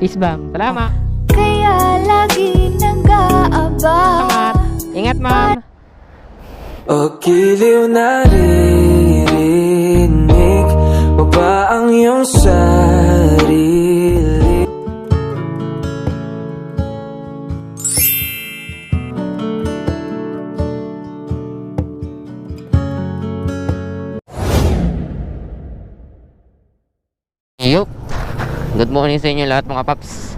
Peace bomb. Salamat. Kaya lagi nag-aaba Salamat. Ingat, ma'am. O giliw naririnig mo ba ang iyong sarili? Yup. Good morning sa inyo lahat mga paps.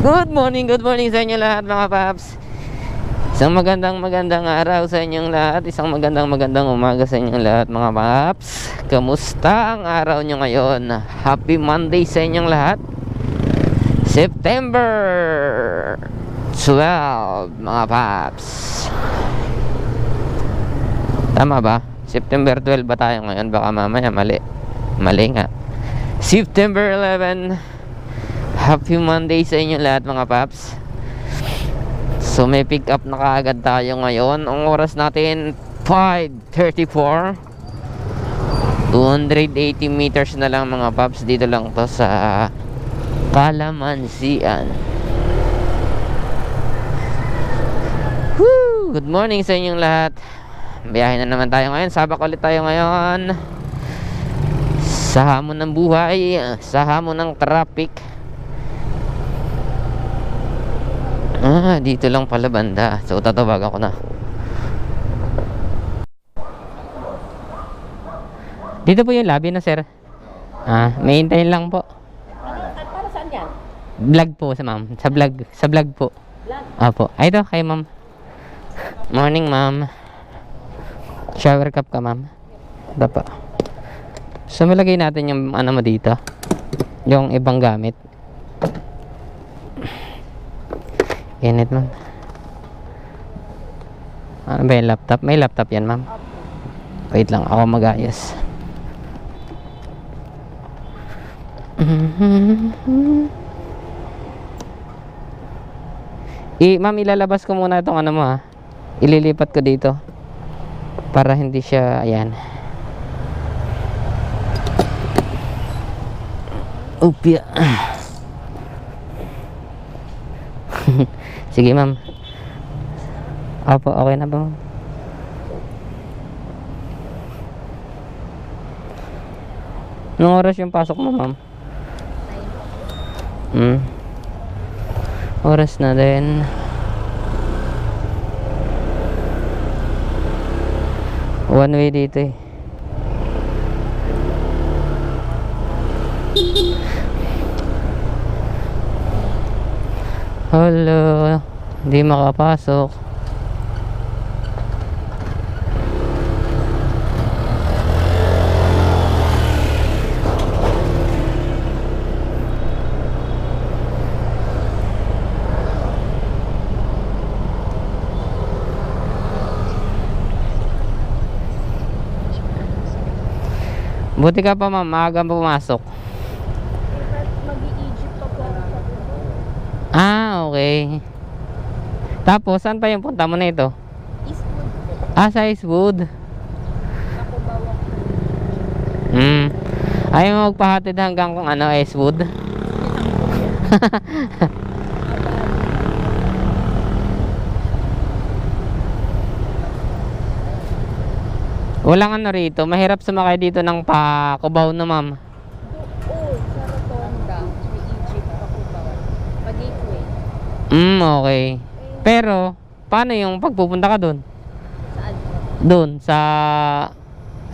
Good morning, good morning sa inyo lahat mga paps. Isang magandang magandang araw sa inyong lahat. Isang magandang magandang umaga sa inyong lahat mga paps. Kamusta ang araw nyo ngayon? Happy Monday sa inyong lahat. September 12 mga paps. Tama ba? September 12 ba tayo ngayon? Baka mamaya mali. Mali nga. September 11 Happy Monday sa inyo lahat mga paps. So may pick up na kaagad tayo ngayon. Ang oras natin 5.34 280 meters na lang mga paps. Dito lang to sa Kalamansian. Woo! Good morning sa inyong lahat. Biyahe na naman tayo ngayon. Sabak ulit tayo ngayon. Sa hamon ng buhay, sa hamon ng traffic. Ah, dito lang pala banda. So, tatawagan ko na. Dito po yung lobby na, sir. Ah, may hintayin lang po. Para saan yan? Vlog po sa ma'am. Sa vlog. Sa vlog po. Vlog? Apo. Ay, ito, kay ma'am. Morning, ma'am. Shower cup ka, ma'am. Ito po. So, malagay natin yung ano mo dito. Yung ibang gamit. Init, ma'am. Ano ba yung laptop? May laptop yan, ma'am. Wait lang, ako mag-ayos. I, ma'am, ilalabas ko muna itong ano mo ha. Ililipat ko dito. Para hindi siya, ayan. Upya. Sige, ma'am. Opo, okay na ba? Anong oras yung pasok mo, ma'am? Hmm. Oras na din. One way dito eh. Hello. Hindi makapasok. Buti ka pa ma'am, maaga pumasok. Mag-i-Egypt pa po ako. Ah, okay. Tapos, saan pa yung punta mo na ito? Eastwood. Ah, sa Eastwood. Hmm. Ayaw mo magpahatid hanggang kung ano, Eastwood? Walang ano rito. Mahirap sumakay dito ng pa Cubao na ma'am. Oo, sa Rotonda. May Egypt ako bawang. Pag-gateway. Hmm, okay. Pero, paano yung pagpupunta ka doon? Saan? Doon, sa...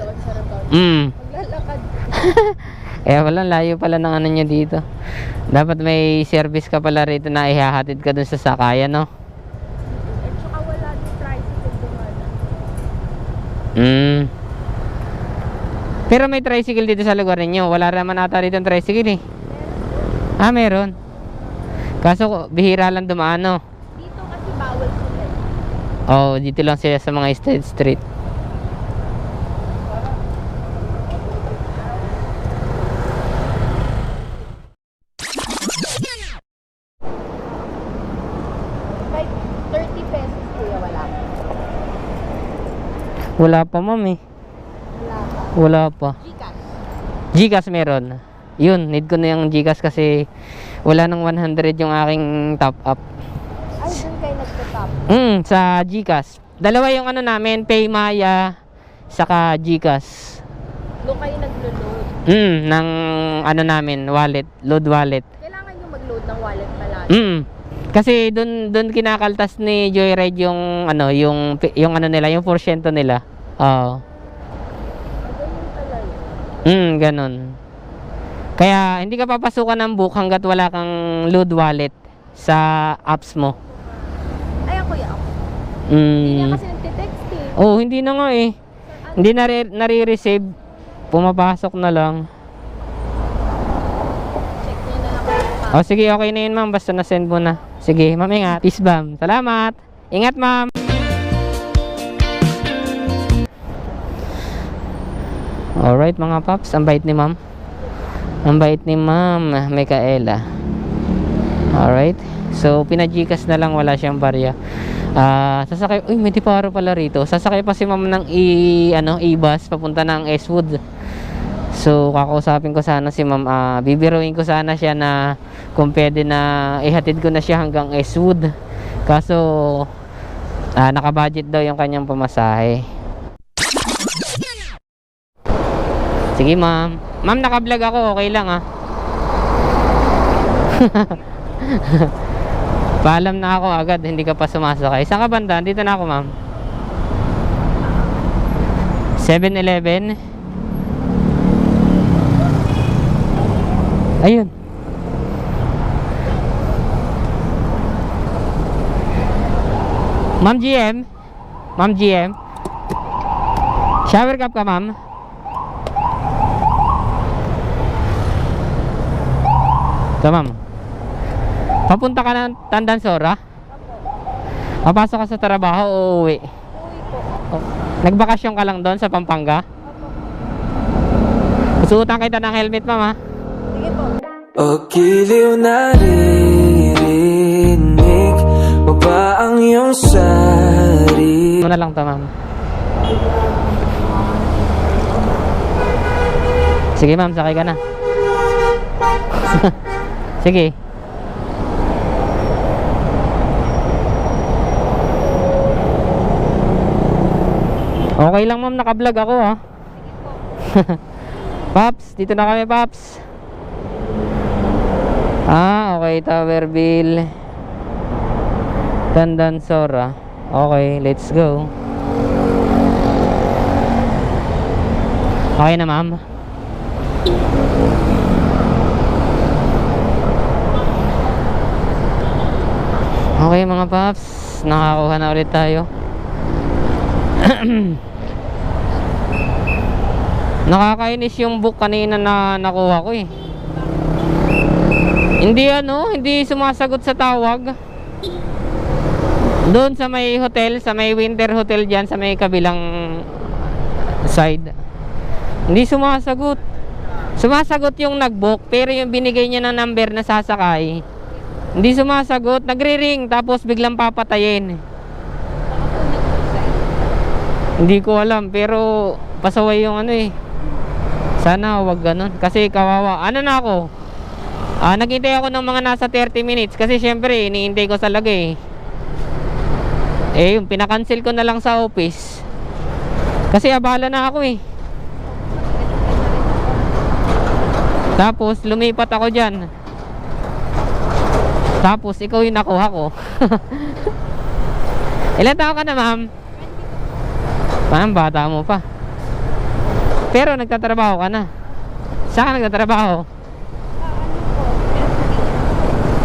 Doon sa. Hmm. Maglalakad. Eh, walang layo pala ng ano niya dito. Dapat may service ka pala rito na ihahatid ka dun sa sakayan, no? At saka wala din tricycle dumana. Hmm. Pero may tricycle dito sa lugar ninyo. Wala naman ata rito ang tricycle, eh. Ah, meron. Kaso, bihira lang dumaan, no? Dito kasi bawal sila. Oh, dito lang sila sa mga state street. Like 30 pesos kuya wala. Wala pa, ma'am, eh. Wala pa. Wala pa. Gcash. Gcash meron. yun, need ko na yung Gcash kasi wala nang 100 yung aking top up. Ay, doon kayo nagtatap. Mm, sa Gcash. Dalawa yung ano namin, Paymaya, saka Gcash. Doon kayo naglo-load. Mm, ng ano namin, wallet, load wallet. Kailangan nyo mag-load ng wallet palagi. Mm. Kasi doon doon kinakaltas ni Joyride yung ano, yung yung ano nila, yung porsyento nila. Oo. Pala yun. Mm, ganun. Kaya hindi ka papasukan ng book hanggat wala kang load wallet sa apps mo. Ay, ako yan. Hindi Mm. kasi nagtitext eh. Oh, hindi na nga eh. Hindi na nare-receive. Pumapasok na lang. Check niya na lang Oh, sige, okay na yun, ma'am. Basta na-send mo na. Sige, ma'am, ingat. Peace, ma'am. Salamat. Ingat, ma'am. Alright, mga paps. Ang bait ni ma'am. Ang bait ni ma'am. Mikaela. Alright. So, pinajikas na lang. Wala siyang barya. Ah, sasakay. Uy, may tiparo pala rito. Sasakay pa si ma'am ng i, ano, e-bus papunta ng Eastwood. So, kakausapin ko sana si ma'am. ah, bibiruin ko sana siya na kung pwede na ihatid ko na siya hanggang Eastwood. Kaso, ah, nakabudget daw yung kanyang pamasahe. Sige, ma'am. Ma'am, naka-vlog ako. Okay lang, ah. Paalam na ako agad. Hindi ka pa sumasakay. Saan ka banda? Dito na ako, ma'am. 7-Eleven. Ayun. Ma'am GM. Ma'am GM. Shower cap ka, ma'am. Ito, ma'am. Papunta ka ng Tandansora? Papasok ka sa trabaho o uuwi? Uwi po. Oh, Nagbakasyon ka lang doon sa Pampanga? Suotan kita ng helmet, ma'am, ha? Sige po. O giliw naririnig mo ba ang iyong sarili? Ano na lang to, ma'am. Sige, ma'am, sakay ka na. Sige. Okay lang, ma'am. Naka-vlog ako, ha. Paps, dito na kami, Paps. Ah, okay. Towerville. Tandansora. Okay, let's go. Okay na, ma'am. Okay, mga paps. Nakakuha na ulit tayo. Nakakainis yung book kanina na nakuha ko eh. Hindi ano, hindi sumasagot sa tawag. Doon sa may hotel, sa may winter hotel dyan, sa may kabilang side. Hindi sumasagot. Sumasagot yung nag-book, pero yung binigay niya na number na sasakay, hindi sumasagot. Nagre-ring, tapos biglang papatayin. Hindi ko alam, pero pasaway yung ano eh. Sana wag ganun. Kasi kawawa. Ano na ako? Ah, naghintay ako ng mga nasa 30 minutes kasi syempre iniintay ko sa lagay. Eh, yung pinakancel ko na lang sa office. Kasi abala na ako eh. Tapos lumipat ako diyan. Tapos ikaw yung nakuha ko. Ilan taon ka na, ma'am? Ma'am, bata mo pa. Pero nagtatrabaho ka na. Saan nagtatrabaho?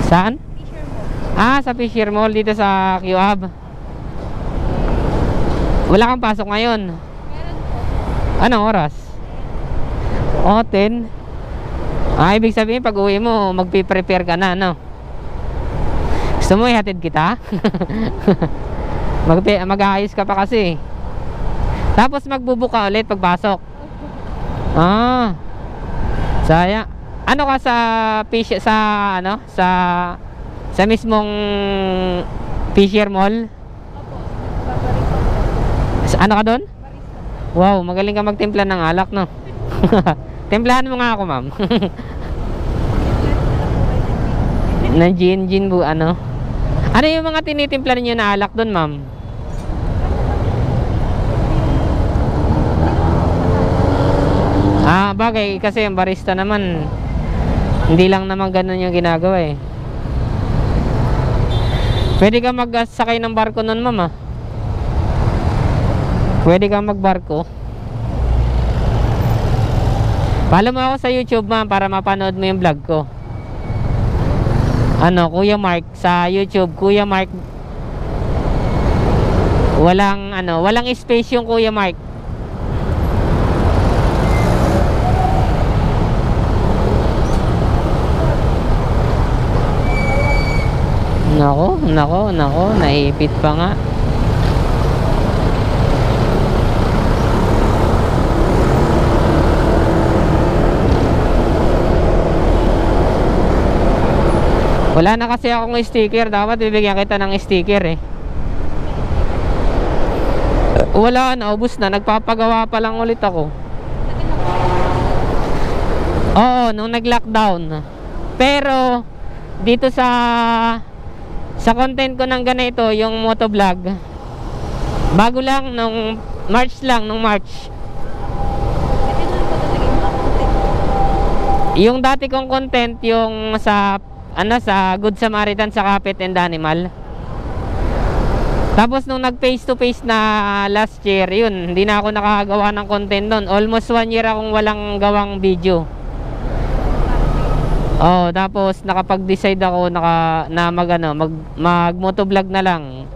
Saan? Ah, sa Fisher Mall dito sa QAB. Wala kang pasok ngayon. Anong oras? O, 10. Ah, ibig sabihin pag uwi mo, magpi-prepare ka na, no? Gusto mo ihatid kita? Mag mag-aayos ka pa kasi. Tapos magbubuka ulit pagpasok. Ah. Saya. Ano ka sa fish sa ano sa sa mismong Fisher Mall? Sa- Ano ka doon? Wow, magaling ka magtimpla ng alak, no? Timplahan mo nga ako, ma'am. Na gin, gin bu, ano? Ano yung mga tinitimpla ninyo na alak doon, ma'am? Ah, bagay, kasi yung barista naman, hindi lang naman ganun yung ginagawa eh. Pwede ka magsakay ng barko nun, ma'am ah. Pwede ka magbarko. Follow mo ako sa YouTube, ma'am, para mapanood mo yung vlog ko. Ano, Kuya Mark sa YouTube, Kuya Mark. Walang ano, walang space yung Kuya Mark. Nako, nako, nako, naipit pa nga. Wala na kasi akong sticker. Dapat bibigyan kita ng sticker eh. Wala na, ubus na. Nagpapagawa pa lang ulit ako. Oo, nung nag-lockdown. Pero, dito sa sa content ko ng ganito, yung motovlog, bago lang, nung March lang, nung March. Yung dati kong content, yung sa ano sa Good Samaritan sa Kapit and Animal. Tapos nung nag face to face na last year, yun, hindi na ako nakagawa ng content doon. Almost one year akong walang gawang video. Oh, tapos nakapag-decide ako naka na mag ano, mag mag motovlog na lang.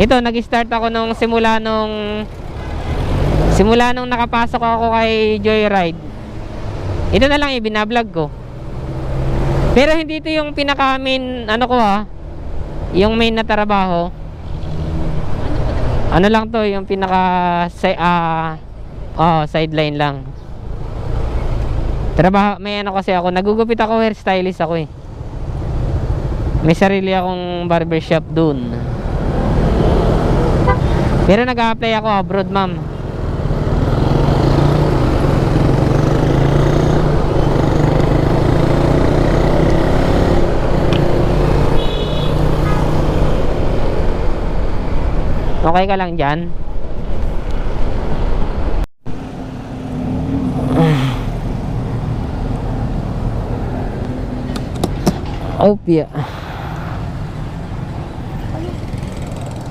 Ito, nag-start ako nung simula nung simula nung nakapasok ako kay Joyride. Ito na lang ibinablog ko. Pero hindi ito yung pinaka main ano ko ha. Yung main na trabaho. Ano lang to, yung pinaka si ah oh, sideline lang. Trabaho, may ano kasi ako, nagugupit ako hairstylist ako eh. May sarili akong barbershop dun. Pero nag-apply ako abroad, ma'am. Okay ka lang dyan? Opya.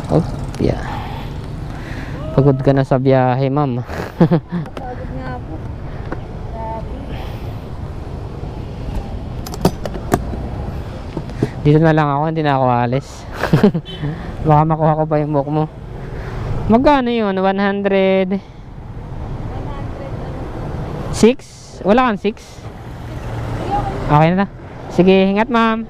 Opya. Pagod ka na sa biyahe, ma'am. Pagod nga. Grabe. Dito na lang ako, hindi na ako alis. Baka makuha ko pa yung book mo. Magkano yun? 100? 6? Wala kang 6? Okay na na. Sige, ingat ma'am.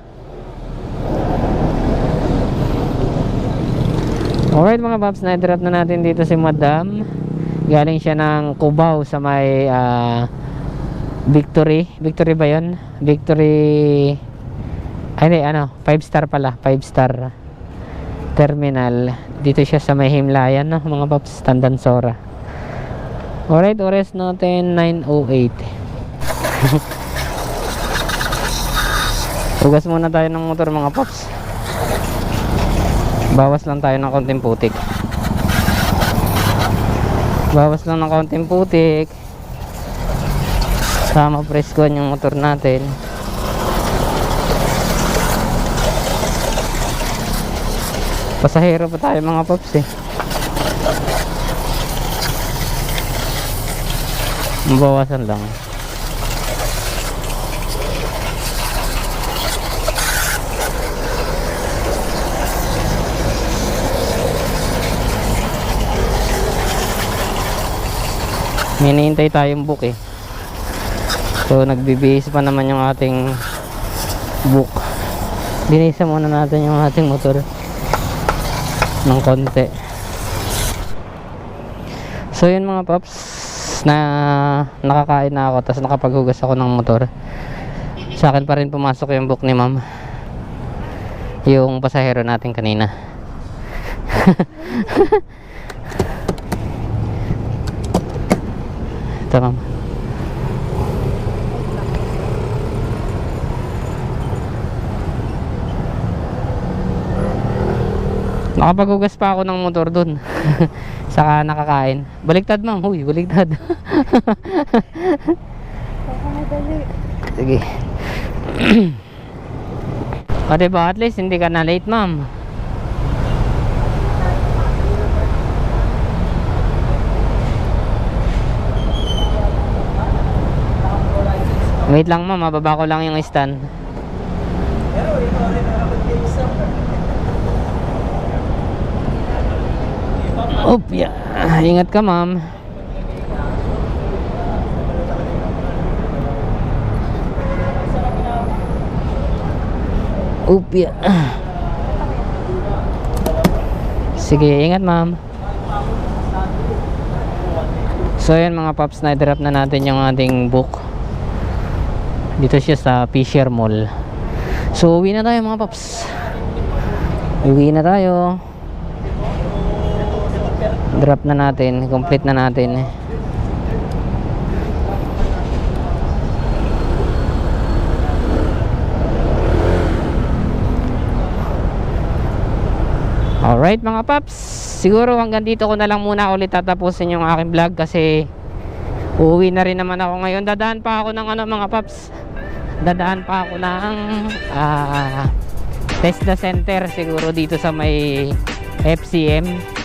Alright mga paps, na-drop na natin dito si madam. Galing siya ng Cubao sa may ah, Victory. Victory ba yun? Victory... Ay hindi, ano, 5 star pala, 5 star terminal. Dito siya sa may Himlayan, no, mga paps, Tandansora. Alright, oras natin 9.08. Hugas muna tayo ng motor mga paps. Bawas lang tayo ng konting putik. Bawas lang ng konting putik. Sama preskoan yung motor natin. Pasahero pa tayo mga paps eh. Mabawasan lang. Hinihintay tayong book eh. So nagbibihis pa naman yung ating book. Dinisa muna natin yung ating motor ng konti. So yun mga paps na nakakain na ako tapos nakapaghugas ako ng motor. Sa akin pa rin pumasok yung book ni ma'am. Yung pasahero natin kanina. Ito ma'am. Makapaghugas pa ako ng motor dun. Saka nakakain. Baliktad ma'am. Huy, baliktad. Sige. o diba, at least hindi ka na late ma'am. Wait lang ma'am, mababa ko lang yung stand. Opya. Ingat ka ma'am. Upya. Sige, ingat ma'am. So yan mga paps, na-drop na natin yung ating book. Dito siya sa Fisher Mall. So uwi na tayo mga paps. Uwi na tayo. Drop na natin, complete na natin. Alright mga paps, siguro hanggang dito ko na lang muna ulit tatapusin yung aking vlog kasi uuwi na rin naman ako ngayon. Dadaan pa ako ng ano mga paps, dadaan pa ako ng ah, Tesla Center siguro dito sa may FCM.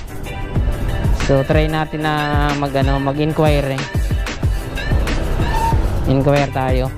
So try natin na mag ano, mag-inquire. eh. Inquire tayo.